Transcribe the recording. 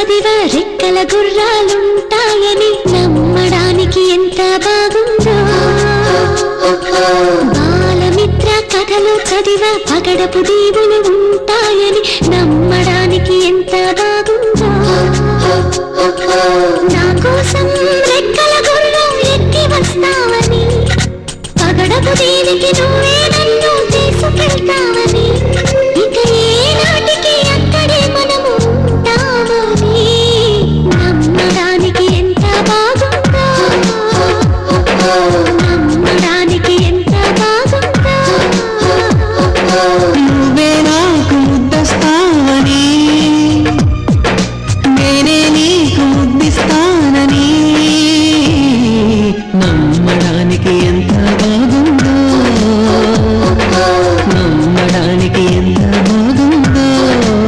పదివ రెక్కల గుర్రాలుంటాయని నమ్మడానికి ఎంత బాగుందో. బాలమిత్ర కథలు చదివ పగడపు దీవులు ఉంటాయని నమ్మడానికి ఎంత బాగుందో. నా కోసం రెక్కల గుర్రం ఎక్కి వస్తావని పగడపు దీనికి నువ్వేనా నువ్వే నాకు ముద్దస్తావని నేనే నమ్మడానికి ఎంత